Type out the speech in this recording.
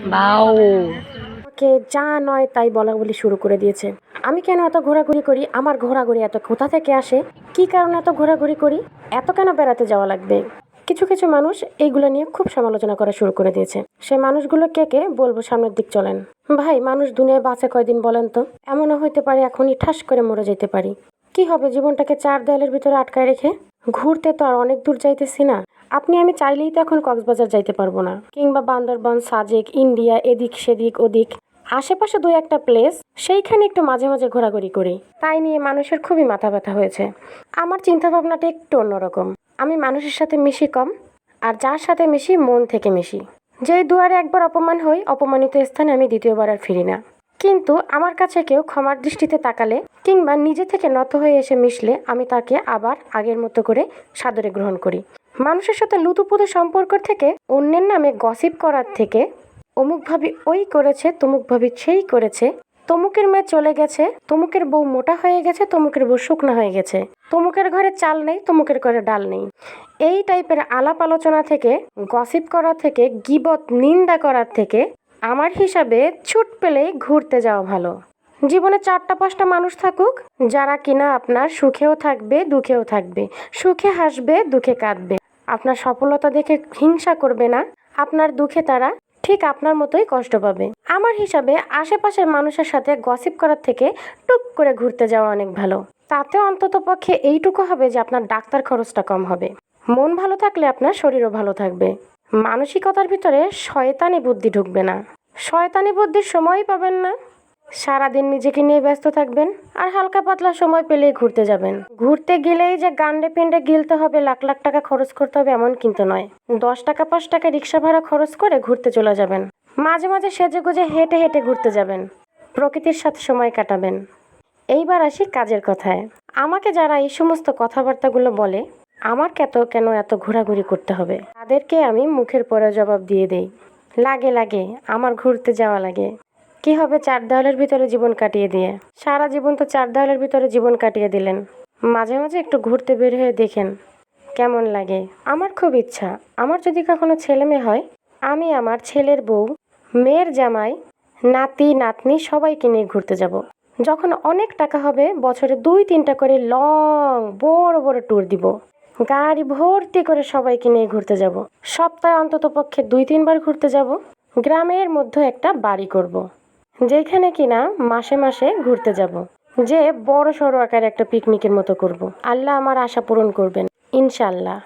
আমাকে যা নয় তাই বলা বলি শুরু করে দিয়েছে। আমি কেন এত ঘোরাঘুরি করি? আমার ঘোরাঘুরি এত কোথা থেকে আসে? কি কারণে এত ঘোরাঘুরি করি? এত কেন বেড়াতে যাওয়া লাগবে? কিছু কিছু মানুষ এইগুলো নিয়ে খুব সমালোচনা করা শুরু করে দিয়েছে। সে মানুষগুলো কে কে বলব সামনের দিক চলেন। ভাই, মানুষ দুনিয়ায় বাঁচে কয়দিন বলেন তো? এমনও হইতে পারে এখনই ঠাস করে মরে যেতে পারি। কি হবে জীবনটাকে চার দেয়ালের ভিতরে আটকায় রেখে? ঘুরতে তো আর অনেক দূর যাইতেছি না। আপনি আমি চাইলেই তো এখন কক্সবাজার যাইতে পারব না। কিংবা বান্দরবন, সাজেক, ইন্ডিয়া, এদিক সেদিক, ওদিক। আশেপাশে দুই একটা প্লেস সেইখানে একটু মাঝে মাঝে ঘোরাঘুরি করি। তাই নিয়ে মানুষের খুবই মাথা ব্যথা হয়েছে। আমার চিন্তা ভাবনাটা একটু অন্যরকম। আমি মানুষের সাথে মিশি কম, আর যার সাথে মিশি মন থেকে মিশি। যেই দুয়ারে একবার অপমান হই, অপমানিত স্থানে আমি দ্বিতীয়বার আর ফিরি না। কিন্তু আমার কাছে কেউ ক্ষমার দৃষ্টিতে তাকালে কিংবা নিজে থেকে নত হয়ে এসে মিশলে আমি তাকে আবার আগের মতো করে সাদরে গ্রহণ করি। মানুষের সাথে লুতুপুতু সম্পর্ক থেকে অন্যের নামে গসিপ করার থেকে অমুক ভাবি ওই করেছে, তমুক ভাবি সেই করেছে, তমুকের মেয়ে চলে গেছে, তমুকের বউ মোটা হয়ে গেছে, তমুকের বউ শুকনো হয়ে গেছে। তমুকের ঘরে চাল নেই, তমুকের ঘরে ডাল নেই। এই টাইপের আলাপ আলোচনা থেকে, গসিপ করা থেকে, গিবত, নিন্দা করার থেকে আমার হিসাবে ছুট পেলেই ঘুরতে যাওয়া ভালো। জীবনে চারটা পাঁচটা মানুষ থাকুক, যারা কিনা আপনার সুখেও থাকবে, দুঃখেও থাকবে। সুখে হাসবে, দুঃখে কাঁদবে। আপনার সফলতা দেখে হিংসা করবে না। আপনার দুঃখে তারা ঠিক আপনার মতোই কষ্ট পাবে। আমার হিসাবে আশেপাশের মানুষের সাথে গসিপ করার থেকে টুক করে ঘুরতে যাওয়া অনেক ভালো। তাতে অন্তত পক্ষে এইটুকু হবে যে আপনার ডাক্তার খরচটা কম হবে। মন ভালো থাকলে আপনার শরীরও ভালো থাকবে। মানসিকতার ভিতরে শয়তানি বুদ্ধি ঢুকবে না। শয়তানি বুদ্ধির সময়ই পাবেন না। সারাদিন নিজেকে নিয়ে ব্যস্ত থাকবেন আর হালকা পাতলা সময় পেলেই ঘুরতে যাবেন। ঘুরতে গেলেই যে গান্ডে পিন্ডে গিলতে হবে, লাখ লাখ টাকা খরচ করতে হবে এমন কিন্তু নয়। দশ টাকা, পাঁচ টাকা রিক্সা ভাড়া খরচ করে ঘুরতে চলে যাবেন। মাঝে মাঝে সেজে গুজে হেঁটে হেঁটে ঘুরতে যাবেন। প্রকৃতির সাথে সময় কাটাবেন। এইবার আসি কাজের কথায়। আমাকে যারা এই সমস্ত কথাবার্তাগুলো বলে আমার কত কেন এত ঘোরাঘুরি করতে হবে? তাদেরকে আমি মুখের পরে জবাব দিয়ে দেই। লাগে লাগে, আমার ঘুরতে যাওয়া লাগে। কি হবে চার দেওয়ালের ভিতরে জীবন কাটিয়ে দিয়ে? সারা জীবন তো চার দেওয়ালের ভিতরে জীবন কাটিয়ে দিলেন। মাঝে মাঝে একটু ঘুরতে বের হয়ে দেখেন। কেমন লাগে? আমার খুব ইচ্ছা। আমার যদি কখনো ছেলে মেয়ে হয়, আমি আমার ছেলের বউ, মেয়ের জামাই, নাতি, নাতনি সবাইকে নিয়ে ঘুরতে যাব। যখন অনেক টাকা হবে, বছরে দুই তিনটা করে লং, বড় বড় ট্যুর দিব। গাড়ি ভর্তি করে সবাইকে নিয়ে ঘুরতে যাব সপ্তাহে অন্তত পক্ষে দুই, তিনবার ঘুরতে যাব গ্রামের মধ্যে একটা বাড়ি করব। যেখানে কিনা মাসে মাসে ঘুরতে যাব যে বড় সড়ো আকারে একটা পিকনিকের মতো করব। আল্লাহ আমার আশা পূরণ করবেন ইনশাল্লাহ